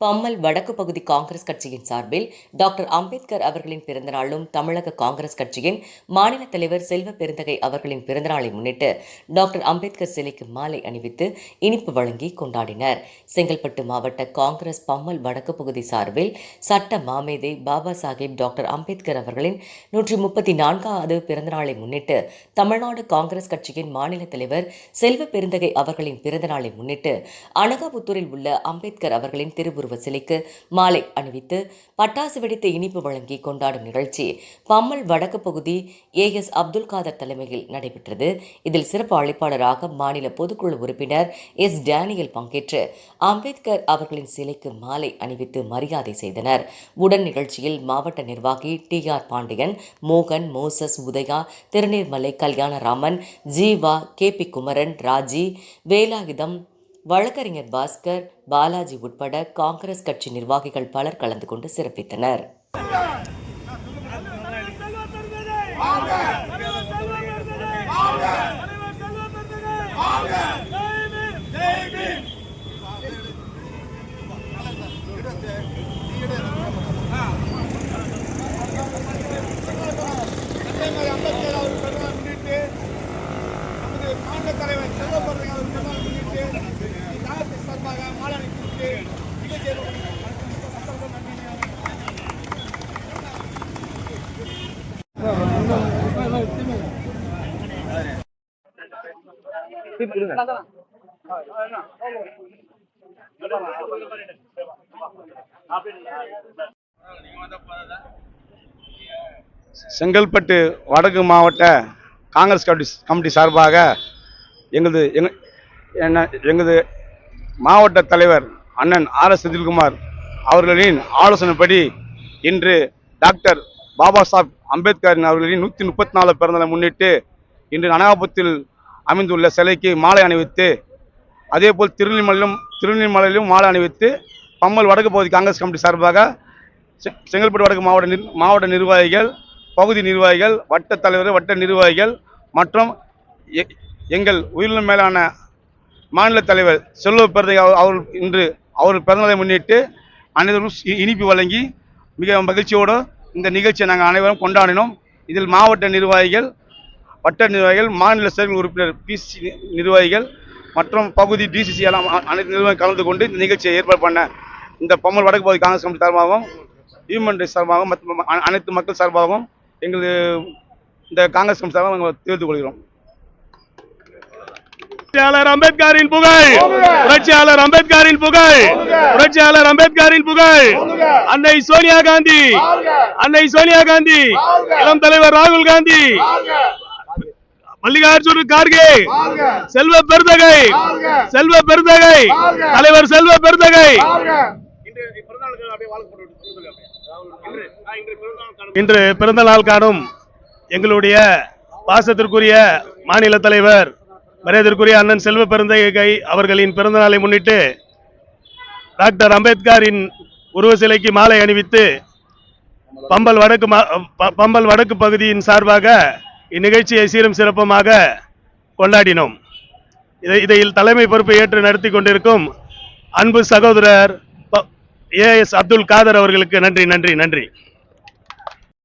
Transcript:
பம்மல் வடக்கு பகுதி காங்கிரஸ் கட்சியின் சார்பில் டாக்டர் அம்பேத்கர் அவர்களின் பிறந்தநாளும் தமிழக காங்கிரஸ் கட்சியின் மாநில தலைவர் செல்வ பெருந்தகை அவர்களின் பிறந்தநாளை முன்னிட்டு டாக்டர் அம்பேத்கர் சிலைக்கு மாலை அணிவித்து இனிப்பு வழங்கி கொண்டாடினர். செங்கல்பட்டு மாவட்ட காங்கிரஸ் பம்மல் வடக்கு பகுதி சார்பில் சட்ட மாமேதை பாபா சாஹேப் டாக்டர் அம்பேத்கர் அவர்களின் நூற்றி முப்பத்தி நான்காவது பிறந்தநாளை முன்னிட்டு தமிழ்நாடு காங்கிரஸ் கட்சியின் மாநில தலைவர் செல்வ பெருந்தகை அவர்களின் பிறந்தநாளை முன்னிட்டு அனகாபுத்தூரில் உள்ள அம்பேத்கர் அவர்களின் திருவுருவ சிலைக்கு மாலை அணிவித்து பட்டாசு வெடித்து இனிப்பு வழங்கி கொண்டாடும் நிகழ்ச்சி பம்மல் வடக்கு பகுதி ஏ எஸ் அப்துல் காதர் தலைமையில் நடைபெற்றது. இதில் சிறப்பு அழைப்பாளராக மாநில பொதுக்குழு உறுப்பினர் எஸ் டேனியல் பங்கேற்று அம்பேத்கர் அவர்களின் சிலைக்கு மாலை அணிவித்து மரியாதை செய்தனர். உடன் நிகழ்ச்சியில் மாவட்ட நிர்வாகி டி ஆர் பாண்டியன் மோகன் Moses Udaya Thiruneermalai Kalyanaraman Jeeva K P Kumaran Raji Velayutham வழக்கறிஞர் பாஸ்கர் பாலாஜி உட்பட காங்கிரஸ் கட்சி நிர்வாகிகள் பலர் கலந்து கொண்டு சிறப்பித்தனர் அதேமாதிரி அம்பேத்கர் அவர் பிறந்தநாள் முன்னிட்டு நமது மாநில தலைவர் செல்வபுரம் அவர் பிறந்தநாள் முன்னிட்டு காங்கிரஸ் சார்பாக மாலை அணிவித்து நிகழ்ச்சி செங்கல்பட்டு வடக்கு மாவட்ட காங்கிரஸ் கமிட்டி கமிட்டி சார்பாக எங்களது எங்க என்ன எங்களது மாவட்ட தலைவர் அண்ணன் ஆர் எஸ் செந்தில்குமார் அவர்களின் ஆலோசனைப்படி இன்று டாக்டர் பாபா சாஹிப் அம்பேத்கரின் அவர்களின் நூற்றி முப்பத்தி நாலு பிறந்தலை முன்னிட்டு இன்று அனகாபுரத்தில் அமைந்துள்ள சிலைக்கு மாலை அணிவித்து அதேபோல் திருநெல்மலையிலும் திருநெல்மலையிலும் மாலை அணிவித்து பம்மல் வடக்கு பகுதி காங்கிரஸ் கமிட்டி சார்பாக செ- செங்கல்பட்டு வடக்கு மாவட்ட நிர் மாவட்ட நிர்வாகிகள் பகுதி நிர்வாகிகள் வட்ட தலைவர் வட்ட நிர்வாகிகள் மற்றும் எ- எங்கள் உயிரினும் மேலான மாநில தலைவர் செல்வ பிறந்தை அவர் அவர் இன்று அவர் பிறந்தநாளை முன்னிட்டு அனைவரும் இ- இனிப்பு வழங்கி மிக மகிழ்ச்சியோடு இந்த நிகழ்ச்சியை நாங்கள் அனைவரும் கொண்டாடினோம். இதில் மாவட்ட நிர்வாகிகள் வட்ட நிர்வாகிகள் மாநில செயல் உறுப்பினர் பிசி நிர்வாகிகள் மற்றும் பகுதி டிசிசி எல்லாம் அனைத்து நிர்வாகிகள் கலந்து கொண்டு இந்த நிகழ்ச்சியை ஏற்பாடு பண்ண இந்த பம்மல் வடக்கு பகுதி காங்கிரஸ் கமிட்டி சார்பாகவும் ஹியூமன் ரைட்ஸ் சார்பாகவும் மற்றும் அனைத்து மக்கள் சார்பாகவும் எங்களது இந்த காங்கிரஸ் கமிட்டி சார்பாக நாங்கள் தெரிவித்துக் கொள்கிறோம். புரட்சியாளர் அம்பேத்கரின் புகழ் புரட்சியாளர் அம்பேத்கரின் புகழ் புரட்சியாளர் அம்பேத்கரின் புகழ். அன்னை சோனியா காந்தி அன்னை சோனியா காந்தி இளம் தலைவர் ராகுல் காந்தி மல்லிகார்ஜுன கார்கே. செல்வ பெருந்தகை. செல்வ பெருந்தகை. தலைவர் செல்வ பெருந்தகை. இன்று பிறந்த நாள் காணும். எங்களுடைய பாசத்திற்குரிய மாநில தலைவர் மரியாதைக்குரிய அண்ணன் செல்வ பெருந்தகை அவர்களின் பிறந்த நாளை முன்னிட்டு டாக்டர் அம்பேத்கரின் உருவ சிலைக்கு மாலை அணிவித்து பம்பல் வடக்கு பம்பல் வடக்கு பகுதியின் சார்பாக இந்நிகழ்ச்சியை சீரும் சிறப்புமாக கொண்டாடினோம். இதை இதில் தலைமை பொறுப்பை ஏற்று நடத்தி கொண்டிருக்கும் அன்பு சகோதரர் ஏ எஸ் அப்துல் காதர் அவர்களுக்கு நன்றி நன்றி நன்றி.